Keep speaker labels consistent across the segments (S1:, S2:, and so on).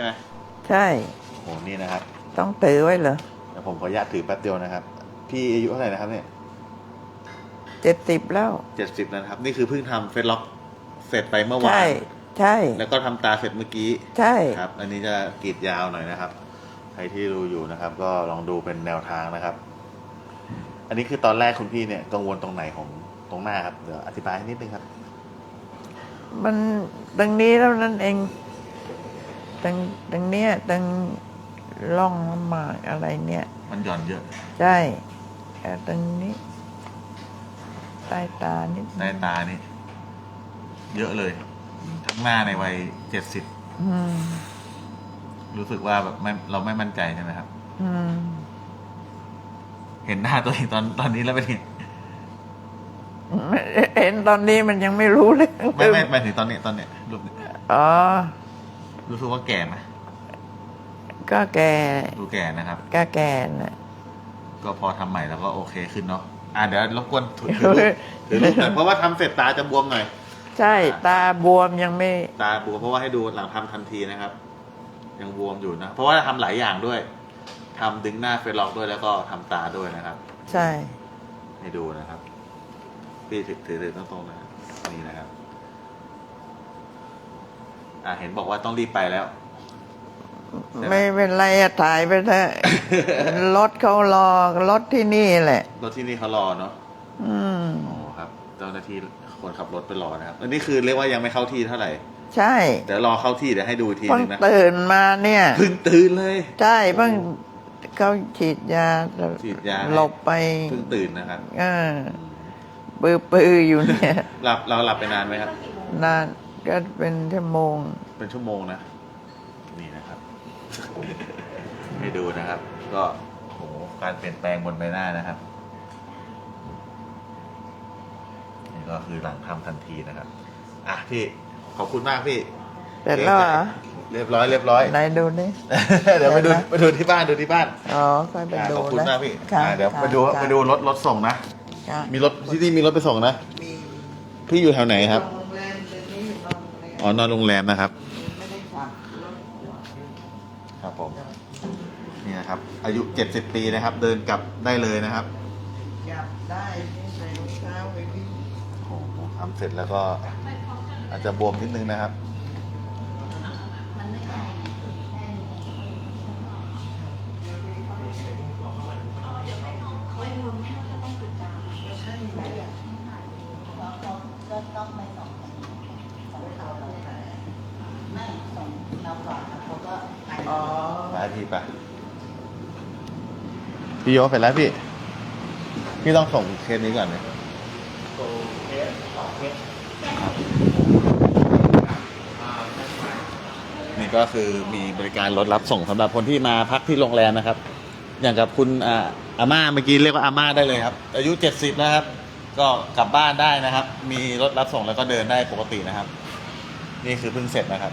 S1: ช่ไหม
S2: ใช่
S1: โอ้โหนี่นะครับ
S2: ต้องถือไว้เหรอ
S1: เดี๋ยวผมขออนุญาตถือแป๊บเดียวนะครับ พี่อายุเท่าไหร่นะครับเนี่ย
S2: เจ็ดสิบแล้ว
S1: เจ็ดสิบแล้วนะครับ นี่คือเพิ่งทำเฟซล็อกเสร็จไปเมื่อวา
S2: ใช่
S1: น
S2: ใช่
S1: แล้วก็ทำตาเสร็จเมื่อกี้
S2: ใช่
S1: ครับ อันนี้จะกรีดยาวหน่อยนะครับ ใครที่ดูอยู่นะครับ ก็ลองดูเป็นแนวทางนะครับ อันนี้คือตอนแรกคุณพี่เนี่ยกังวลตรงไหนของตรงหน้าครับ เดี๋ยวอธิบายนิดนึงครับ
S2: มันตรงนี้แล้วนั่นเอง ตรงตรงเนี้ยตรงร่องน้ำหมากอะไรเนี่ย
S1: มันหย่อนเยอะ
S2: ใช่แต่ตรงนี้ใต้ตานิด
S1: ใต้ตานี่เยอะเลย ทั้งหน้าในวัยเจ็ดสิบ
S2: อืม
S1: รู้สึกว่าแบบไม่เราไม่มั่นใจใช่ไหมครับ
S2: อืม
S1: เห็นหน้าตัวเองตอนตอนนี้แล้วเป็นไง
S2: เห็นตอนนี้มันยังไม่รู้เลย
S1: ไม่ไม่หมายถึงตอนเนี้ยตอนเนี้ยรูปนี้
S2: อ๋อ
S1: รู้สึกว่าแก่ไหม
S2: ก็แก่
S1: ดูแก่นะครับ
S2: ก็แก่น่ะ
S1: ก็พอทำใหม่แล้วก็โอเคขึ้นเนาะอ่าเดี๋ยวรบกวนถือถือรูปถือรูปหน่อยเพราะว่าทำเสร็จตาจะบวมหน่อย
S2: ใช่ตาบวมยังไม่
S1: ตาบวมเพราะว่าให้ดูหลังทำทันทีนะครับ ยังบวมอยู่นะ เพราะว่าทำหลายอย่างด้วยทำดึงหน้าเฟซล็อกด้วยแล้วก็ทำตาด้วยนะครับ
S2: ใช่
S1: ให้ดูนะครับ พี่ถือถือถือตรงๆนะครับนี่นะครับ อ่าเห็นบอกว่าต้องรีบไปแล้ว
S2: ไม่เป็นไรอะถ่ายไปเถอะ รถเขารอรถที่นี่แหละ
S1: รถที่นี่เขารอเนาะ
S2: อืม
S1: โอ้ครับ เจ้าหน้าที่คนขับรถไปรอนะครับ อันนี้คือเรียกว่ายังไม่เข้าที่เท่าไหร่
S2: ใช่
S1: เดี๋ยวรอเข้าที่เดี๋ยวให้ดูอีกทีห
S2: เพิ่ง
S1: นึงนะ
S2: ตื่นมาเนี่ย
S1: เพิ่งตื่นเลย
S2: ใช่เพิ่งเขาฉีดยา
S1: ฉีดยาให้
S2: หลบไป
S1: เพิ่งตื่นนะครับ
S2: เออปือปืออยู่เนี่ย
S1: หลับเราหลับไปนานไหมครับ
S2: นาน ก็เป็นชั่วโมง
S1: เป็นชั่วโมงนะ นี่นะครับ ให้ดูนะครับ ก็โหการเปลี่ยนแปลงบนใบหน้านะครับ นี่ก็คือหลังทำทันทีนะครับ อะพี่ขอบคุณมากพี่
S2: เสร็จแล้วเหรอ
S1: เรียบร้อยเรียบร้อย
S2: ไหนดูนี่
S1: เดี๋ยวไปดู
S2: เห็นไหม
S1: ไปดูที่บ้านดูที่บ้าน
S2: อ๋อค่อยไป
S1: อะ
S2: ดู
S1: ขอบคุณ
S2: นะ
S1: มากพี่
S2: ค่ะ
S1: อะเดี๋ยว
S2: ค่ะ
S1: ไปดู
S2: ค่ะ
S1: ไปดูรถรถส่งนะ
S2: ค่ะ
S1: มีรถที่นี่มีรถไปส่งนะ
S2: มี
S1: พี่อยู่แถวไหนครับ
S2: โรง อ๋
S1: อนอนโรงแรมนะครับ
S2: ไม่ได้ขับรถ
S1: ครับผม นี่นะครับ อายุเจ็ดสิบปีนะครับ เดินกลับได้เลยนะครับ
S2: จับได้ที่ใส่รองเท้าไปวิ่ง
S1: โอ้โหทำเสร็จแล้วก็อาจจะบวมนิดนึงนะครับ
S3: ก็ต้องไปส่งส่งเขาเราไม่ส่งเราก่อนแล้วเขาก็ไป
S2: อ๋อ
S1: ไป พี่ไปพี่โยเสร็จแล้วพี่ พี่ต้องส่งเคสนี้ก่อนเลยนี่ก็คือมีบริการรถรับส่งสำหรับคนที่มาพักที่โรงแรมนะครับ อย่างกับคุณอาอาม่าเมื่อกี้เรียกว่าอาม่าได้เลยครับ อายุเจ็ดสิบแล้วครับ ก็กลับบ้านได้นะครับ มีรถรับส่งแล้วก็เดินได้ปกตินะครับ นี่คือเพิ่งเสร็จนะครับ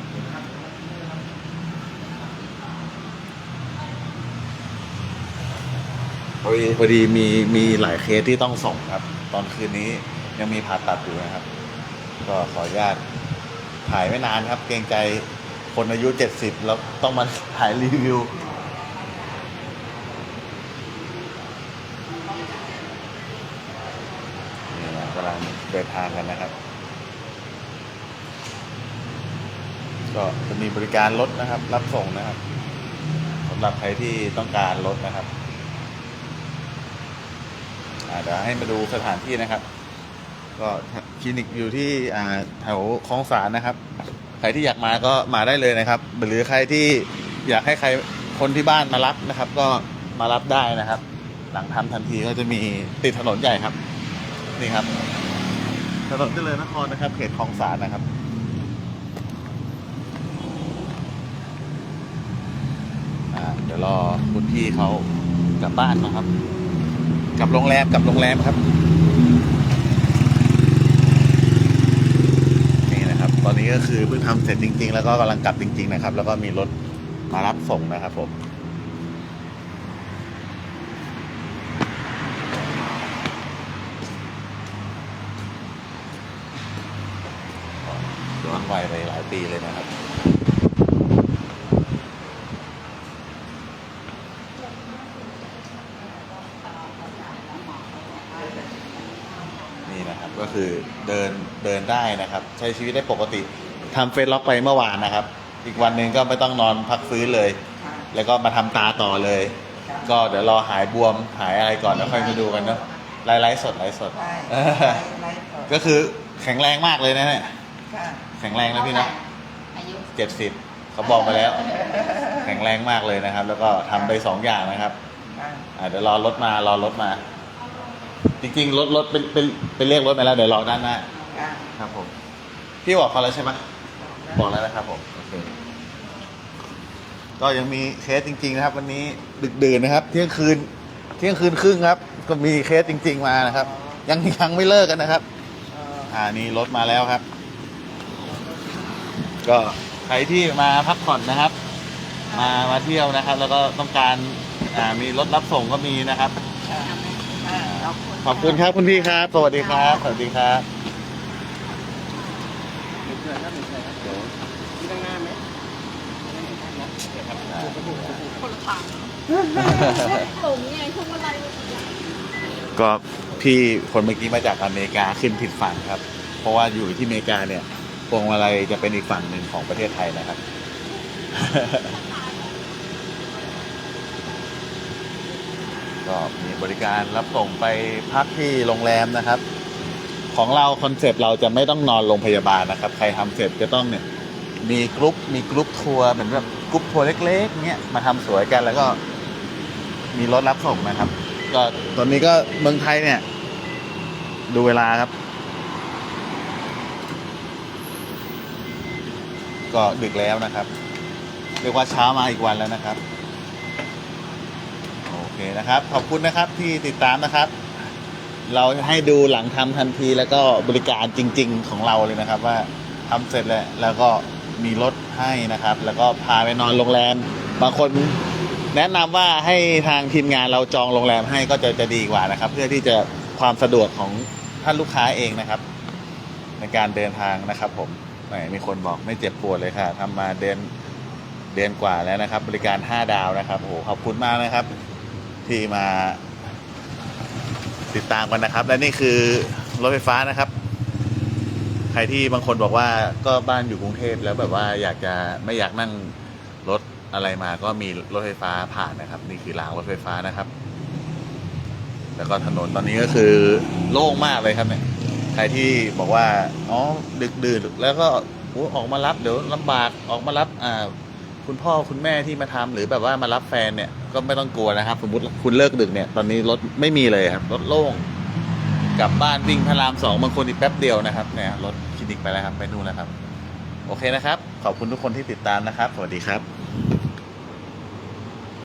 S1: พอดีพอดีมีมีหลายเคสที่ต้องส่งครับ ตอนคืนนี้ยังมีผ่าตัดอยู่นะครับ ก็ขออนุญาตถ่ายไม่นานครับ เกรงใจคนอายุเจ็ดสิบแล้วต้องมาถ่ายรีวิวนี่นะกำลังเดินทางกันนะครับ ก็จะมีบริการรถนะครับ รับส่งนะครับสำหรับใครที่ต้องการรถนะครับ เดี๋ยวให้มาดูสถานที่นะครับ ก็คลินิกอยู่ที่แถวคลองสารนะครับ ใครที่อยากมาก็มาได้เลยนะครับ หรือใครที่อยากให้ใครคนที่บ้านมารับนะครับ ก็มารับได้นะครับ หลังทำทันทีก็จะมีติดถนนใหญ่ครับ นี่ครับถนนเจริญนครนะครับ เขตคลองสารนะครับเดี๋ยวรอคุณพี่เขากลับบ้านนะครับ กับโรงแรมกับโรงแรมครับ นี่นะครับ ตอนนี้ก็คือเพิ่งทำเสร็จจริง ๆ แล้วก็กำลังกลับจริง ๆ นะครับ แล้วก็มีรถมารับส่งนะครับผมย้อนวัยไปหลายปีเลยนะครับ เดินได้นะครับ ใช้ชีวิตได้ปกติทำเฟซล็อกไปเมื่อวานนะครับ อีกวันหนึ่งก็ไม่ต้องนอนพักฟื้นเลย
S2: ค่ะ
S1: แล้วก็มาทำตาต่อเลย
S2: ครับ
S1: ก็เดี๋ยวรอหายบวมหายอะไรก่อนแล้วค่อยมาดูกันเนาะไลฟ์ไลฟ์สดไลฟ์สด
S2: ใช่
S1: เอ
S2: ไล
S1: อ
S2: ฟ์ไลฟ์สด
S1: ก็คือแข็งแรงมากเลยนะเนี่ย
S2: ค่ะ
S1: แข็งแรงนะพี่นะ
S3: อายุ
S1: เจ็ดสิบเขาบอกมาแล้ว แข็งแรงมากเลยนะครับ แล้วก็ทำไปสองอย่างนะครับ
S2: ค่ะ
S1: อ่าเดี๋ยวรอรถมารอรถมา จริงๆรถรถเป็นเป็นเป็นเรียกรถมาแล้วเดี๋ยวรอด้านหน้า
S2: ค่ะ
S1: ครับผม พี่บอกเขาแล้วใช่ไหมบอกแล้วนะครับผมโอเคก็ยังมีเคสจริง ๆ นะครับ วันนี้ดึกดื่นนะครับ เที่ยงคืน เที่ยงคืนครึ่งครับ ก็มีเคสจริง ๆ มานะครับ ยังยังไม่เลิกกันนะครับ
S2: เอ่อ
S1: อ่านี่รถมาแล้วครับ ก็ใครที่มาพักผ่อนนะครับ มามาเที่ยวนะครับ แล้วก็ต้องการอ่ามีรถรับส่งก็มีนะครับ
S2: ค่ะค่ะขอบคุณ
S1: ขอบคุณครับคุณพี่ครับ สวัสดีครับ สวัสดีครับ
S4: สูงไงพวงมาลัย
S1: ก็พี่คนเมื่อกี้มาจากอเมริกาขึ้นผิดฝั่งครับ เพราะว่าอยู่ที่อเมริกาเนี่ยพวงมาลัยจะเป็นอีกฝั่งหนึ่งของประเทศไทยนะครับก็มีบริการรับส่งไปพักที่โรงแรมนะครับ ของเราคอนเซปต์เราจะไม่ต้องนอนโรงพยาบาลนะครับ ใครทำเสร็จจะต้องเนี่ยมีกรุ๊ปมีกรุ๊ปทัวร์เหมือนแบบกรุ๊ปทัวร์เล็กๆเนี่ยมาทำสวยกันแล้วก็มีรถรับส่งนะครับ ก็ตอนนี้ก็เมืองไทยเนี่ย ดูเวลาครับ ก็ดึกแล้วนะครับ เรียกว่าเช้ามาอีกวันแล้วนะครับ โอเคนะครับ ขอบคุณนะครับที่ติดตามนะครับ เราให้ดูหลังทำทันทีแล้วก็บริการจริง ๆ ของเราเลยนะครับ ว่าทำเสร็จแล้วแล้วก็มีรถให้นะครับ แล้วก็พาไปนอนโรงแรมบางคนแนะนำว่าให้ทางทีมงานเราจองโรงแรมให้ก็จะจะดีกว่านะครับ เพื่อที่จะความสะดวกของท่านลูกค้าเองนะครับ ในการเดินทางนะครับ ผมแหมมีคนบอกไม่เจ็บปวดเลยค่ะทำมาเดือนเดือนกว่าแล้วนะครับ บริการ 5 ดาวนะครับโอ้โหขอบคุณมากนะครับ ที่มา ติดตามกันนะครับ และนี่คือรถไฟฟ้านะครับ ใครที่บางคนบอกว่าก็บ้านอยู่กรุงเทพแล้วแบบว่าอยากจะไม่อยากนั่งรถอะไรมาก็มีรถไฟฟ้าผ่านนะครับ นี่คือรางรถไฟฟ้านะครับ แล้วก็ถนนตอนนี้ก็คือโล่งมากเลยครับเนี่ยใครที่บอกว่าอ๋อดึกดื่นแล้วก็อออกมารับเดี๋ยวลำบากออกมารับอ่า คุณพ่อคุณแม่ที่มาทำหรือแบบว่ามารับแฟนเนี่ยก็ไม่ต้องกลัวนะครับ สมมติคุณเลิกดึกเนี่ย ตอนนี้รถไม่มีเลยครับรถโล่งกลับบ้านวิ่งพระรามสองบางคนอีกแป๊บเดียวนะครับเนี่ยรถคลินิกไปแล้วครับไปนู่นแล้วครับ โอเคนะครับ ขอบคุณทุกคนที่ติดตามนะครับ สวัสดีครับ